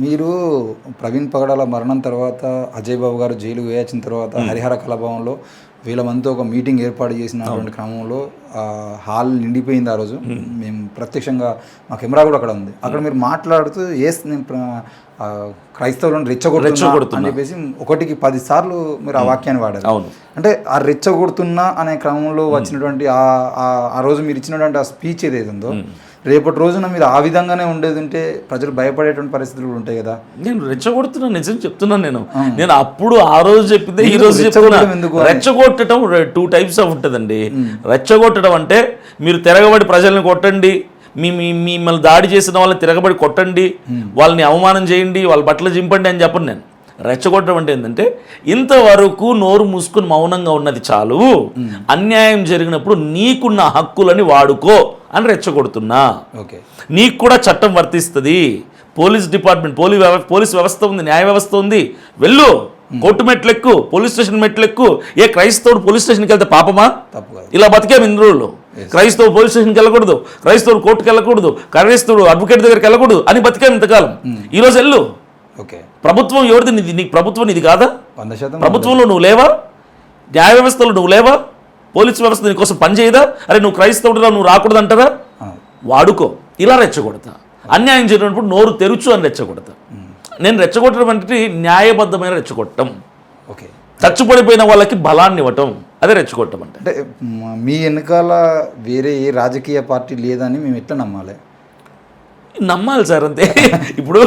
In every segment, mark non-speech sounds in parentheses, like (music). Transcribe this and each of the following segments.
మీరు ప్రవీణ్ పగడాల మరణం తర్వాత అజయ్ బాబు గారు జైలు వేయించిన తర్వాత హరిహర కళాభవన్లో వీళ్ళ మంది ఒక మీటింగ్ ఏర్పాటు చేసినటువంటి క్రమంలో ఆ, హాల్ నిండిపోయింది ఆ రోజు. మేము. ప్రత్యక్షంగా మా కెమెరా కూడా అక్కడ ఉంది. అక్కడ మీరు మాట్లాడుతూ ఆ, క్రైస్తవులను రెచ్చగొడుతున్నా. అని చెప్పేసి ఒకటికి పది సార్లు మీరు ఆ వాక్యాన్ని వాడారు. అవును. అంటే ఆ రెచ్చగొడుతున్నా అనే క్రమంలో వచ్చినటువంటి ఆ- రోజు మీరు ఇచ్చినటువంటి ఆ స్పీచ్ ఏదైతే ఉందో రేపటి రోజున మీరు ఆ విధంగానే ఉండేది ఉంటే ప్రజలు భయపడేటువంటి పరిస్థితులు కూడా ఉంటాయి కదా. నేను రెచ్చగొడుతున్నా నిజం చెప్తున్నాను నేను. నేను అప్పుడు ఆ రోజు చెప్పిందే ఈ రోజు ఎందుకు? రెచ్చగొట్టడం టూ టైప్స్ ఆఫ్ ఉంటుందండి. రెచ్చగొట్టడం అంటే మీరు తిరగబడి ప్రజల్ని కొట్టండి మీ మిమ్మల్ని దాడి చేసిన వాళ్ళని తిరగబడి కొట్టండి వాళ్ళని అవమానం చేయండి వాళ్ళ బట్టలు చింపండి అని చెప్పను నేను. రెచ్చగొట్టడం అంటే ఏంటంటే ఇంతవరకు నోరు మూసుకుని మౌనంగా ఉన్నది చాలు. అన్యాయం జరిగినప్పుడు నీకున్న హక్కులని వాడుకో అని రెచ్చగొడుతున్నా. ఓకే. నీకు కూడా చట్టం వర్తిస్తుంది. పోలీస్ డిపార్ట్మెంట్ పోలీస్ వ్యవ పోలీస్ వ్యవస్థ ఉంది న్యాయ వ్యవస్థ ఉంది. వెళ్ళు. కోర్టు మెట్లెక్కు పోలీస్ స్టేషన్ మెట్లెక్కు. ఏ క్రైస్తవుడు పోలీస్ స్టేషన్కి వెళ్తే పాపమా? ఇలా బతికాం ఇన్ని రోజులు క్రైస్తవుడు పోలీస్ స్టేషన్కి వెళ్ళకూడదు. క్రైస్తవుడు కోర్టుకి వెళ్ళకూడదు. క్రైస్తవుడు అడ్వకేట్ దగ్గరికి వెళ్ళకూడదు అని బతికాం ఇంతకాలం. ఈ రోజు వెళ్ళు. ఓకే. ప్రభుత్వం ఎవరిది? నీది నీకు ప్రభుత్వం ఇది కాదా? వంద శాతం ప్రభుత్వంలో నువ్వు లేవా? న్యాయ వ్యవస్థలో నువ్వు లేవా? పోలీస్ వ్యవస్థ నీకోసం పనిచేయదా? అరే నువ్వు క్రైస్తవుడురా నువ్వు రాకూడదు అంటారా వాడుకో. ఇలా రెచ్చగొడతా. అన్యాయం జరిగినప్పుడు నోరు తెరుచు అని రెచ్చగొడతా. నేను రెచ్చగొట్టడం అంటే న్యాయబద్ధమైన రెచ్చగొట్టడం ఓకే. చచ్చుపడిపోయిన వాళ్ళకి బలాన్ని ఇవ్వటం. అదే రెచ్చగొట్టడం అంటే. అంటే మ- వెనకాల వేరే ఏ రాజకీయ పార్టీ లేదని మేము ఎట్లా నమ్మాలి? నమ్మాలి సార్ అంతే. (laughs) ఇప్పుడు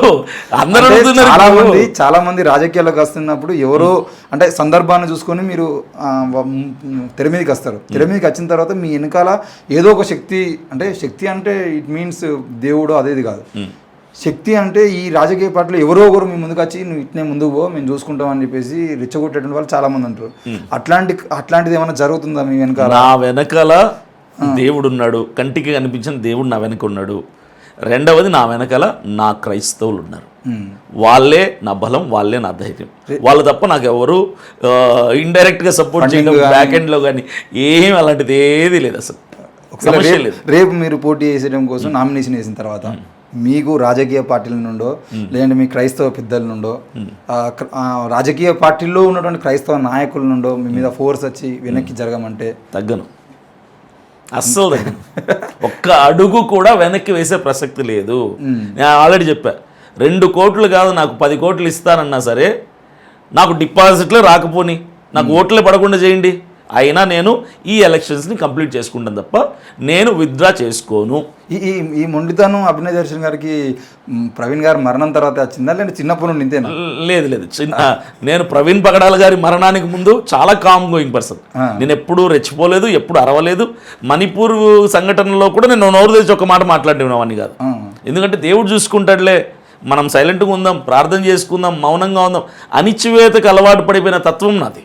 అందరూ చాలా. మంది చాలా మంది రాజకీయాల్లోకి వస్తున్నప్పుడు ఎవరో అంటే సందర్భాన్ని చూసుకొని మీరు తెర మీదకి వస్తారు. తెర మీదకి వచ్చిన తర్వాత మీ వెనకాల ఏదో ఒక శక్తి అంటే శక్తి అంటే ఇట్ మీన్స్ దేవుడు అదేది కాదు. శక్తి అంటే ఈ రాజకీయ పార్టీలో ఎవరో ఒకరు మీ ముందుకు వచ్చి నువ్వు ఇట్నే ముందుకు పో మేము చూసుకుంటాం అని చెప్పేసి రెచ్చగొట్టేటువంటి వాళ్ళు చాలా మంది అంటారు అట్లాంటి అట్లాంటిది ఏమైనా జరుగుతుందా మీ వెనకాల? నా వెనకాల దేవుడు ఉన్నాడు. కంటికి కనిపించిన దేవుడు నా వెనక ఉన్నాడు. రెండవది నా వెనకాల నా క్రైస్తవులు ఉన్నారు. వాళ్ళే నా బలం వాళ్ళే నా ధైర్యం. వాళ్ళు తప్ప నాకు ఎవరు ఇండైరెక్ట్గా సపోర్ట్ చేయడం బ్యాక్ ఎండ్లో కానీ ఏం అలాంటిది ఏది లేదు అసలు. రేపు మీరు పోటీ చేసేయడం కోసం నామినేషన్ వేసిన తర్వాత మీకు రాజకీయ పార్టీల నుండో లేదంటే మీ క్రైస్తవ పెద్దల నుండో రాజకీయ పార్టీల్లో ఉన్నటువంటి క్రైస్తవ నాయకుల నుండో మీ మీద ఫోర్స్ వచ్చి వెనక్కి జరగమంటే? తగ్గను. అస్సలు తగ్గను. ఒక్క అడుగు కూడా వెనక్కి వేసే ప్రసక్తి లేదు. నేను ఆల్రెడీ చెప్పా. రెండు కోట్లు కాదు నాకు పది కోట్లు ఇస్తానన్నా సరే నాకు డిపాజిట్లు రాకపోని నాకు ఓట్లే పడకుండా చేయండి. అయినా నేను ఈ ఎలక్షన్స్ని కంప్లీట్ చేసుకుంటాను తప్ప నేను విత్డ్రా చేసుకోను. ఈ ఈ మొండితనం అభినయ్ దర్శన్ గారికి ప్రవీణ్ గారు మరణం తర్వాత వచ్చిందా? లేదంటే చిన్నప్పటి నుండి ఇంతేనా? లేదు లేదు. చిన్న నేను ప్రవీణ్ పగడాల గారి మరణానికి ముందు చాలా కామ్ గోయింగ్ పర్సన్ నేను ఎప్పుడు రెచ్చిపోలేదు ఎప్పుడు అరవలేదు. మణిపూర్ సంఘటనలో కూడా నేను నోరు తెచ్చి ఒక మాట మాట్లాడినవన్నీ కాదు. ఎందుకంటే దేవుడు చూసుకుంటాడులే. మనం సైలెంట్గా ఉందాం ప్రార్థన చేసుకుందాం మౌనంగా ఉందాం. అనిశ్చివేతకు అలవాటు పడిపోయిన తత్వం నాది.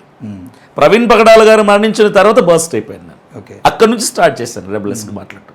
ప్రవీణ్ పగడాల గారు మరణించిన తర్వాత బర్స్ట్ అయిపోయాను నేను ఓకే. అక్కడ నుంచి స్టార్ట్ చేశాను. రెబలెస్కి మాట్లాడటం.